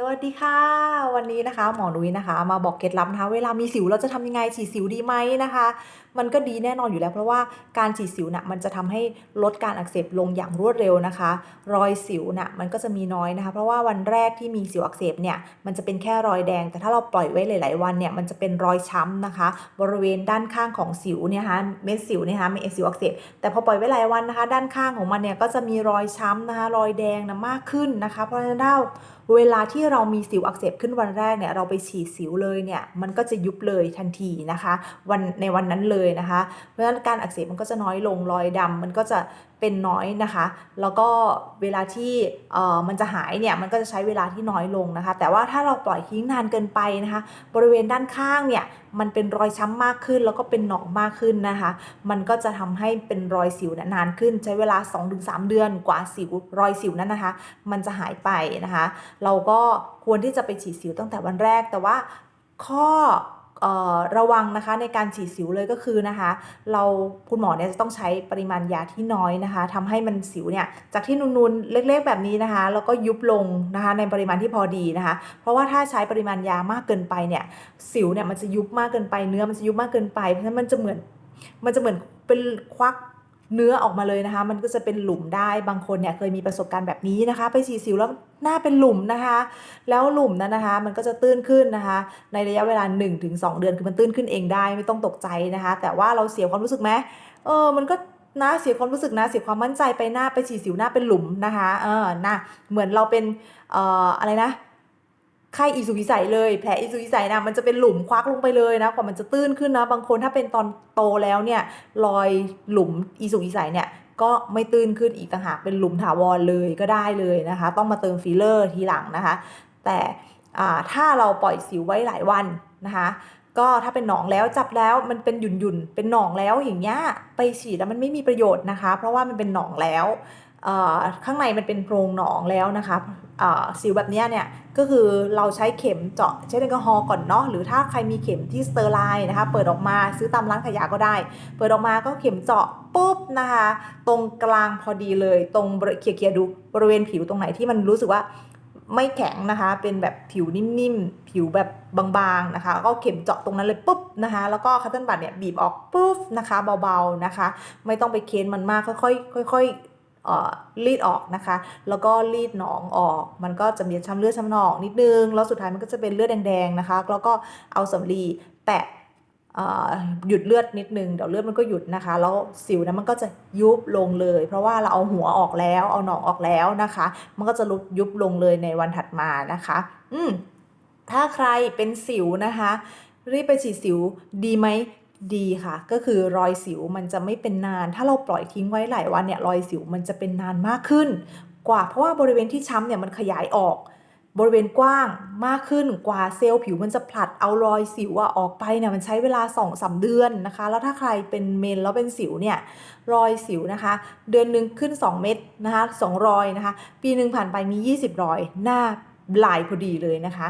สวัสดีค่ะ วันนี้นะคะ หมอนุ้ยนะคะ มาบอกเคล็ดลับนะคะ เวลามีสิวเราจะทำยังไงฉีดสิวดีไหมนะคะ มันก็ดีแน่นอนอยู่แล้ว เพราะว่าการฉีดสิวน่ะมันจะทำให้ลดการอักเสบลงอย่างรวดเร็วนะคะ รอยสิวน่ะมันก็จะมีน้อยนะคะ เพราะว่าวันแรกที่มีสิวอักเสบเนี่ยมันจะเป็นแค่รอยแดง แต่ถ้าเราปล่อยไว้หลาย ๆ วันเนี่ยมันจะเป็นรอยช้ำนะคะ บริเวณด้านข้างของสิวเนี่ยนะคะเม็ดสิวเนี่ยนะคะเม็ดสิวอักเสบแต่พอปล่อยไว้หลายวันนะคะ ด้านข้างของมันเนี่ยก็จะมีรอยช้ำนะคะ รอยแดงนะมากขึ้นนะคะ เพราะฉะนั้นเรา เวลาที่เรามีสิวอักเสบขึ้นวันแรกเนี่ยเราไปฉีดสิวเลยเนี่ยมันก็จะยุบเลยทันทีนะคะวันในวันนั้นเลยนะคะ เพราะฉะนั้นการอักเสบมันก็จะน้อยลงรอยดำมันก็จะเป็นน้อยนะคะ แล้วก็เวลาที่เอ่อมันจะหายเนี่ยมันก็จะใช้เวลาที่น้อยลงนะคะ แต่ว่าถ้าเราปล่อยทิ้งนานเกินไปนะคะ บริเวณด้านข้างเนี่ยมันเป็นรอยช้ำมากขึ้น แล้วก็เป็นหนองมากขึ้นนะคะ มันก็จะทำให้เป็นรอยสิวนานขึ้น ใช้เวลา 2-3 เดือนกว่าสิวรอยสิวนั้นนะคะ มันจะหายไปนะคะ เราก็ควรที่จะไปฉีดสิวตั้งแต่วันแรกแต่ว่าข้อ ระวังนะคะในการฉีดสิวเลยก็คือนะคะ เราคุณหมอเนี่ยจะต้องใช้ปริมาณยาที่น้อยนะคะทำให้มันสิวเนี่ยจากที่นูนๆเล็กๆแบบนี้นะคะ แล้วก็ยุบลงนะคะในปริมาณที่พอดีนะคะ เพราะว่าถ้าใช้ปริมาณยามากเกินไปเนี่ยสิวเนี่ยมันจะยุบมากเกินไปเนื้อมันจะยุบมากเกินไปเพราะฉะนั้นมันจะเหมือนมันจะเหมือนเป็นควัก เนื้อออกมาเลยนะคะ มันก็จะเป็นหลุมได้บางคนเนี่ยเคยมีประสบการณ์แบบนี้นะคะ ไปฉีดสิวแล้วหน้าเป็นหลุมนะคะ แล้วหลุมนั้นนะคะ มันก็จะตื้นขึ้นนะคะ ในระยะเวลา 1-2 เดือนคือมันตื้นขึ้นเองได้ไม่ต้องตกใจนะคะ แต่ว่าเราเสียความรู้สึกไหมเออมันก็นะเสียความรู้สึกนะเสียความมั่นใจไปหน้าไปฉีดสิวหน้าเป็นหลุมนะคะเออนะเหมือนเราเป็นเอ่ออะไรนะ ไข้อีสุกอีใสเลย แผลอีสุกอีใสนะมันจะเป็นหลุมควักลงไปเลยนะกว่ามันจะตื้นขึ้นนะ บางคนถ้าเป็นตอนโตแล้วเนี่ยรอยหลุมอีสุกอีใสเนี่ยก็ไม่ตื้นขึ้นอีกต่างหากเป็นหลุมถาวรเลยก็ได้เลยนะคะ ต้องมาเติมฟิลเลอร์ทีหลังนะคะ แต่ถ้าเราปล่อยสิวไว้หลายวันนะคะก็ถ้าเป็นหนองแล้วจับแล้วมันเป็นหยุ่นหยุ่นๆเป็นหนองแล้วอย่างเงี้ยไปฉีดแล้วมันไม่มีประโยชน์นะคะ เพราะว่ามันเป็นหนองแล้ว ข้างในมันเป็นโพรงหนองแล้วนะคะสิวแบบนี้เนี่ยก็คือเราใช้เข็มเจาะใช้แอลกอฮอล์ก่อนเนาะหรือถ้าใครมีเข็มที่สเตอร์ไลน์นะคะเปิดออกมาซื้อตามร้านขายยาก็ได้ เปิดออกมาก็เข็มเจาะปุ๊บนะคะตรงกลางพอดีเลย ตรงเคียร์ดูบริเวณผิวตรงไหนที่มันรู้สึกว่าไม่แข็งนะคะเป็นแบบผิวนิ่มๆ ผิวแบบบางๆนะคะก็เข็มเจาะตรงนั้นเลยปุ๊บนะคะแล้วก็คัตเติ้ลบัตเนี่ยบีบออกปุ๊บนะคะเบาๆนะคะ ไม่ต้องไปเค้นมันมากค่อยๆค่อยๆ รีดออกนะคะ แล้วก็รีดหนองออก มันก็จะมีช้ำเลือดช้ำหนองนิดนึง แล้วสุดท้ายมันก็จะเป็นเลือดแดงๆนะคะ แล้วก็เอาสำลีแตะหยุดเลือดนิดนึงเดี๋ยวเลือดมันก็หยุดนะคะ แล้วสิวนะมันก็จะยุบลงเลย เพราะว่าเราเอาหัวออกแล้วเอาหนองออกแล้วนะคะ มันก็จะลุบยุบลงเลยในวันถัดมานะคะ อืมถ้าใครเป็นสิวนะคะ รีบไปฉีดสิวดีไหม ดีค่ะ ก็คือรอยสิวมันจะไม่เป็นนาน ถ้าเราปล่อยทิ้งไว้หลายวันเนี่ยรอยสิวมันจะเป็นนานมากขึ้น กว่าเพราะว่าบริเวณที่ช้ำเนี่ยมันขยายออก บริเวณกว้างมากขึ้นกว่าเซลล์ผิวมันจะผลัดเอารอยสิวอะออกไปเนี่ยมันใช้เวลา2อสเดือนนะคะ แล้วถ้าใครเป็นเมนแล้วเป็นสิวเนี่ยรอยสิวนะคะ เดือนหนึ่งขึ้น 2 เม็ดนะคะสองรอยนะคะ ปีหนึ่งผ่านไปมี 20 รอย หน้าลายพอดีเลยนะคะ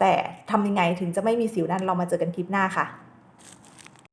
แต่ทำยังไงถึงจะไม่มีสิวนั้นเรามาเจอกันคลิปหน้าค่ะ